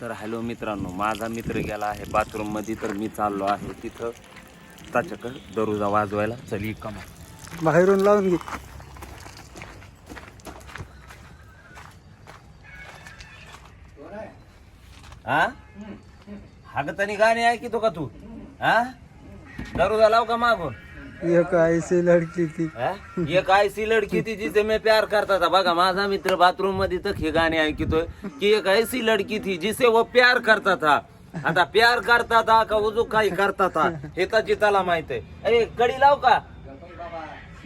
तर हॅलो मित्रांनो माझा मित्र गेला आहे बाथरूममध्ये तर मी चाललो आहे तिथं. त्याच्याकडे दरुजा वाजवायला. चली कमा बाहेरून लावून घे. हा? हागतानी गाणे ऐकितो का तू? हा? दरुजा लाव का मागून? एक ऐसी लडकी थी हा? एक ऐसी लडकी थी जिसे मैं प्यार करता था. बघा माझा मित्र बाथरूममध्ये तर हे गाणे ऐकतोय की एक ऐसी लडकी थी जिसे वो प्यार करता था. आता प्यार करता था का उजू काही करता था हे तर जिताला माहीत आहे. अरे कडी लाव का?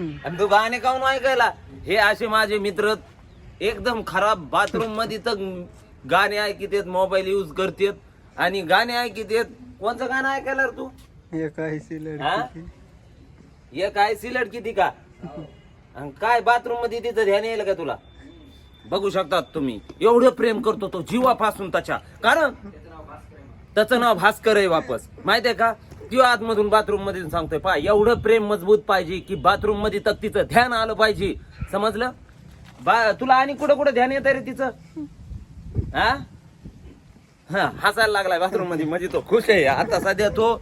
आणि तू गाणे काऊन ऐकायला? हे असे माझे मित्र एकदम खराब बाथरूममध्ये तर गाणे ऐकतेत मोबाईल यूज करतेत. आणि गाणे ऐकतेत. कोणचं गाणं ऐकायला रे तू? एक ऐसी हा? लडकी थी एक आहे सिलट किती का? आणि काय बाथरूममध्ये तिचं ध्यान येईल का तुला? बघू शकतात तुम्ही. एवढं प्रेम करतो तो जीवापासून त्याच्या. कारण त्याचं नाव भास्कर आहे वापस. माहितीये का? ती आतमधून बाथरूममध्ये सांगतोय पा एवढं प्रेम मजबूत पाहिजे की बाथरूममध्ये तर तिचं ध्यान आलं पाहिजे. समजलं? बा तुला आणि कुठं कुठं ध्यान येत रे तिचं? हा हा हसायला लागलाय बाथरूममध्ये. म्हणजे तो खुश आहे. आता सध्या तो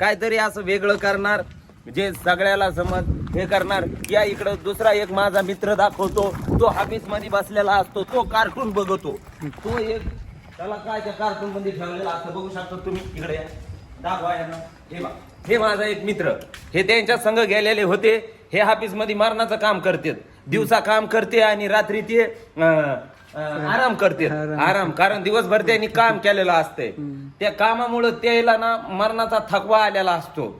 काहीतरी असं वेगळं करणार. जे सगळ्याला समज हे करणार या इकडं दुसरा एक माझा मित्र दाखवतो तो ऑफिसमध्ये बसलेला असतो तो कार्टून बघतो. तो एक त्याला काय त्या कार्टून मध्ये ठेवलेला असं बघू शकतो तुम्ही इकडे या. दाखवा यांना. हे बा हे माझा एक मित्र. हे त्यांच्या संघ गेलेले होते. हे ऑफिसमध्ये मरणाचं काम करतात. दिवसा काम करते आणि रात्री ते आराम करते आराम. कारण दिवसभर त्यांनी काम केलेलं असतंय. त्या कामामुळे त्याला ना मरणाचा थकवा आलेला असतो.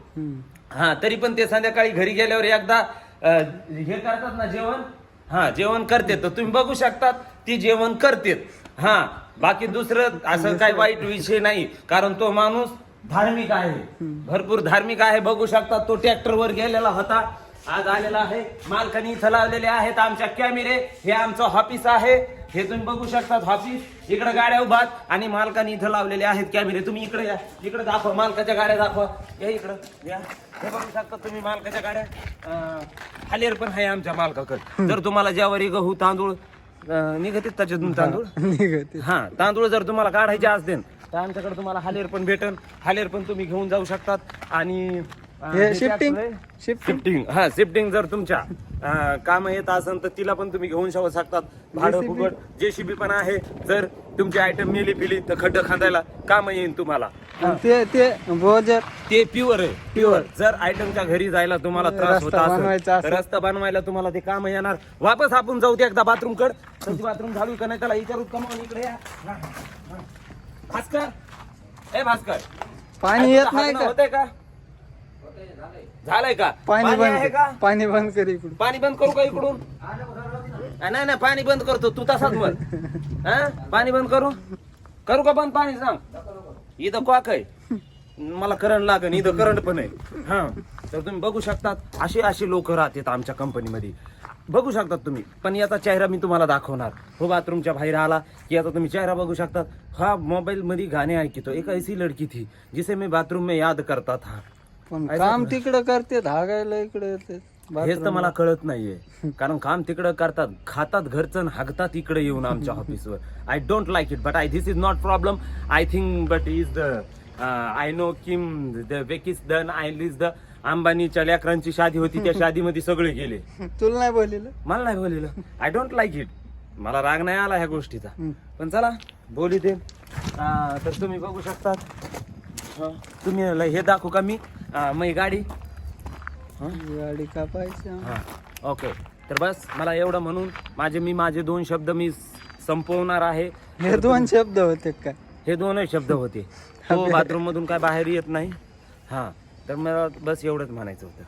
हा तरी पण ते संध्याकाळी घरी गेल्यावर एकदा हे करतात ना जेवण? हा जेवण करते. तर तुम्ही बघू शकतात ती जेवण करतेत हा बाकी दुसरं असं काही वाईट विषय नाही कारण तो माणूस धार्मिक आहे. भरपूर धार्मिक आहे बघू शकतात तो ट्रॅक्टर वर गेलेला होता. आज आलेला आहे. मालकानी इथं लावलेले आहेत आमच्या कॅमेरे. हे आमचं ऑफिस आहे. हे तुम्ही बघू शकतात ऑफिस इकडे गाड्या उभात आणि मालकानी इथं लावलेले आहेत कॅमेरे. तुम्ही इकडे या. इकडे दाखवा. मालकाच्या गाड्या दाखवा. या इकडं. या. हे बघू शकता तुम्ही मालकाच्या गाड्या. अं, हालेर पण आहे आमच्या मालकाकडे. जर तुम्हाला ज्यावर गहू तांदूळ अं, निघतील त्याच्यातून तांदूळ? निघते हा तांदूळ जर तुम्हाला काढायचे असतील तर आमच्याकडे तुम्हाला हालेर पण भेटल हालेर पण तुम्ही घेऊन जाऊ शकतात. आणि हे शिफ्टिंग. शिफ्टिंग शिफ्टिंग हा शिफ्टिंग जर तुमच्या काम येत असेल तर तिला पण तुम्ही घेऊन जाऊ शकतात. भाडं JCB? फुकट जेसीबी पण आहे. जर तुमची आयटम मेली पिली तर खड्डं खांदायला काम येईल तुम्हाला. ते ते बोजर ते प्युअर आहे. प्युअर जर आयटमच्या घरी जायला तुम्हाला त्रास होत रस्ता बनवायचा असेल. असेल. रस्ता बनवायला तुम्हाला ते काम येणार. वापस आपण जाऊ दे एकदा बाथरूम कड. बाथरूम झाडू का नाही? त्याला विचारू कमावून इकडे या. हा, हा. भास्कर. ए भास्कर. पाणी येत नाही का? होतंय का? झालंय का? पाणी आहे का? पाणी बंद कर इकडून. पाणी बंद करू का इकडून? नाही नाही पाणी बंद करतो. तू तसाच म्हण. हा? पाणी बंद करू? करू का बंद पाणी सांग? इथं कॉक आहे. मला करंट लागेल इथं करंट पण आहे. हा. तर तुम्ही बघू शकतात असे असे लोक राहतात आमच्या कंपनीमध्ये बघू शकतात तुम्ही. पण याचा चेहरा मी तुम्हाला दाखवणार. हो बाथरूमच्या बाहेर आला की आता तुम्ही चेहरा बघू शकतात. हा मोबाईल मध्ये गाणे ऐकतो. एक ऐसी लडकी थी जिसे मी बाथरूम में याद करता था. पण काम. तिकडं करते धागायला इकडे येते हेच तर मला कळत नाहीये. कारण काम तिकडं करतात खातात घरचं हागतात इकडे येऊन आमच्या ऑफिसवर I don't like it but I this is not problem I think but is the I know Kim the wake is done I Liz the अंबानीच्या लेकरांची शादी होती त्या शादीमध्ये सगळे गेले. तुला नाही बोललेलं? मला नाही बोललेलं. आय डोंट लाईक इट मला राग नाही आला ह्या गोष्टीचा. पण चला बोली ते तर तुम्ही बघू शकतात. हं, तुम्ही हे दाखवू का मी? मग ही गाडी? हं? गाडी कापायची हा. ओके तर बस मला एवढं म्हणून माझे मी माझे दोन शब्द मी संपवणार आहे. हे दोन शब्द होते काय हे दोनच शब्द होते. तो बाथरूम मधून काय बाहेर येत नाही. हा. तर मला बस एवढंच म्हणायचं होतं.